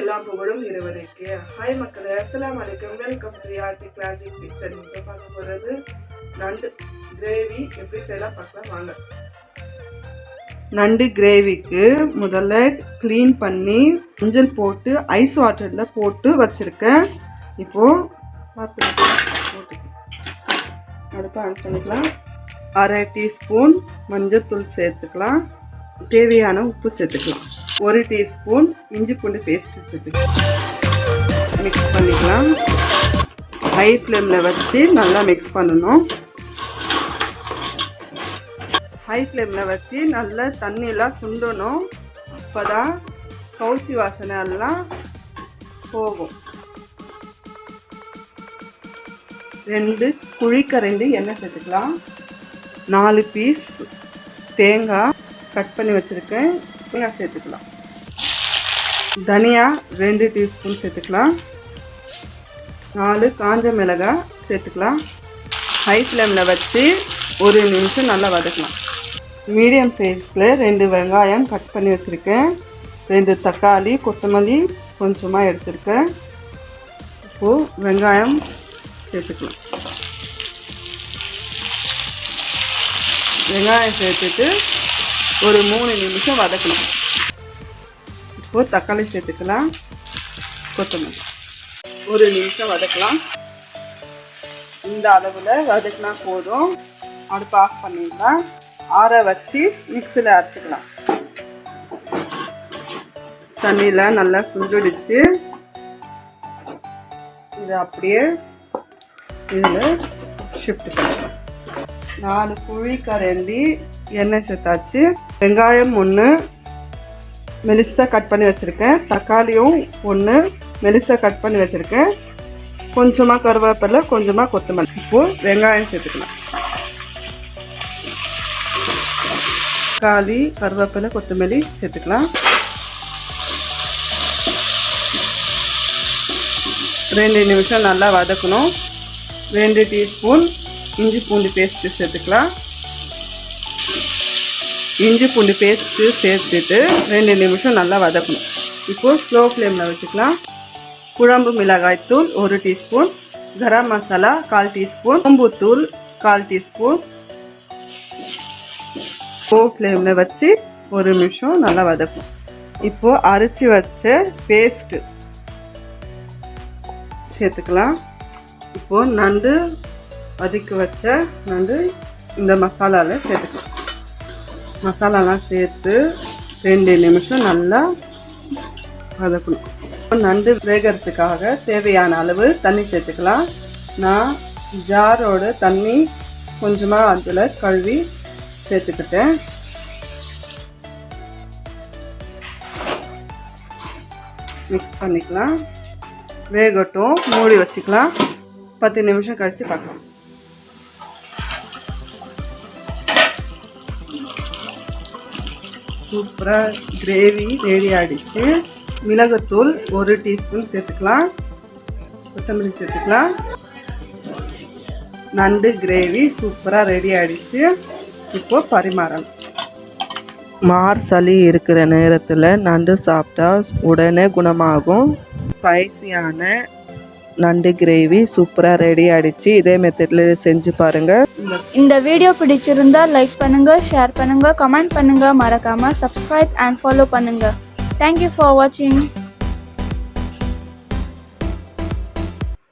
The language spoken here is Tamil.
எல்லா புகழும் இருவருக்கு ஹாய் மக்களே அஸ்லாம் வலைக்கம் welcome to RT classic kitchen இப்போ பார்க்க போகிறது நண்டு கிரேவி எப்படி செய்யலாம் பார்க்கலாம். வாங்க. நண்டு கிரேவிக்கு முதல்ல க்ளீன் பண்ணி மஞ்சள் போட்டு ஐஸ் வாட்டரில் போட்டு வச்சுருக்கேன். இப்போது பார்த்துக்கலாம் போட்டு அடுப்பை ஆன் பண்ணிக்கலாம். அரை டீஸ்பூன் மஞ்சள்தூள் சேர்த்துக்கலாம். தேவையான உப்பு சேர்த்துக்கலாம். ஒரு டீஸ்பூன் இஞ்சி பூண்டு பேஸ்ட்டு சேர்த்துக்கலாம் மிக்ஸ் பண்ணிக்கலாம். ஹை ஃப்ளேமில் வச்சு நல்லா மிக்ஸ் பண்ணணும். ஹை ஃப்ளேமில் வச்சு நல்லா தண்ணியெலாம் சுண்டணும். அப்போ தான் கவுச்சி வாசனை எல்லாம் போகும். ரெண்டு குழிக்கரண்டி எண்ணெய் சேர்த்துக்கலாம். நாலு பீஸ் தேங்காய் கட் பண்ணி வச்சுருக்கேன். தேங்காய் சேர்த்துக்கலாம். தனியா ரெண்டு டீஸ்பூன் சேர்த்துக்கலாம். நாலு காஞ்ச மிளகாய் சேர்த்துக்கலாம். ஹை ஃப்ளேமில் வச்சு ஒரு நிமிஷம் நல்லா வதக்கலாம். மீடியம் சைஸில் ரெண்டு வெங்காயம் கட் பண்ணி வச்சுருக்கேன். ரெண்டு தக்காளி கொத்தமல்லி கொஞ்சமாக எடுத்துருக்கேன். இப்போது வெங்காயம் சேர்த்துக்கலாம். வெங்காயம் சேர்த்துட்டு ஒரு மூணு நிமிஷம் வதக்கணும். இப்போது தக்காளி சேர்த்துக்கலாம். கொத்தமல்லி. ஒரு நிமிஷம் வதக்கலாம். இந்த அளவில் வதக்கினா போதும். அடுப்பு ஆஃப் பண்ணிடலாம். ஆற வச்சு மிக்சியில் அரைச்சிக்கலாம். தண்ணியில் நல்லா சுண்டுடிச்சு இதை அப்படியே இதில் ஷிஃப்ட் பண்ணிக்கலாம். நாலு குழி கரண்டி எண்ணெய் சேர்த்தாச்சு. வெங்காயம் ஒன்று மெலிசாக கட் பண்ணி வச்சுருக்கேன். தக்காளியும் ஒன்று மெலிசாக கட் பண்ணி வச்சுருக்கேன். கொஞ்சமாக கருவேப்பிலை கொஞ்சமாக கொத்தமல்லி இப்போது வெங்காயம் சேர்த்துக்கலாம். தக்காளி கருவேப்பிலை கொத்தமல்லி சேர்த்துக்கலாம். ரெண்டு நிமிஷம் நல்லா வதக்கணும். ரெண்டு டீஸ்பூன் இஞ்சி பூண்டு பேஸ்ட்டு சேர்த்துக்கலாம். இஞ்சி பூண்டு பேஸ்ட்டு சேர்த்துட்டு ரெண்டு நிமிஷம் நல்லா வதக்கணும். இப்போது ஸ்லோ ஃப்ளேமில் வச்சுக்கலாம். குழம்பு மிளகாய்த்தூள் ஒரு டீஸ்பூன். கரம் மசாலா கால் டீஸ்பூன். கொம்புத்தூள் கால் டீஸ்பூன். ஸ்லோ ஃப்ளேமில் வச்சு ஒரு நிமிஷம் நல்லா வதக்கணும். இப்போது அரைச்சி வச்ச பேஸ்ட்டு சேர்த்துக்கலாம். இப்போது நண்டு வதக்கி வச்ச நண்டு இந்த மசாலாவில் சேர்த்துக்கலாம். மசாலாலாம் சேர்த்து ரெண்டு நிமிஷம் நல்லா வதக்கணும். நண்டு வேகிறதுக்காக தேவையான அளவு தண்ணி சேர்த்துக்கலாம். நான் ஜாரோட தண்ணி கொஞ்சமாக அதில் கழுவி சேர்த்துக்கிட்டேன். மிக்ஸ் பண்ணிக்கலாம். வேகட்டும் மூடி வச்சுக்கலாம். பத்து நிமிஷம் கழித்து பார்க்கலாம். சூப்பராக கிரேவி ரெடி ஆகிடுச்சு மிளகுத்தூள் ஒரு டீஸ்பூன் சேர்த்துக்கலாம். கொத்தமல்லி சேர்த்துக்கலாம். நண்டு கிரேவி சூப்பராக ரெடி ஆகிடுச்சு இப்போது பரிமாறணும் மார் சளி இருக்கிற நேரத்தில் நண்டு சாப்பிட்டா உடனே குணமாகும். ஸ்பைசியான நண்டு கிரேவி சூப்பராக ரெடி ஆகிடுச்சு இதே மெத்தடில் செஞ்சு பாருங்கள் இந்த வீடியோ பிடிச்சிருந்தா லைக் பண்ணுங்க ஷேர் பண்ணுங்க கமெண்ட் பண்ணுங்க. மறக்காம சப்ஸ்கிரைப் அண்ட் ஃபாலோ பண்ணுங்க. தேங்க்யூ ஃபார் வாட்சிங்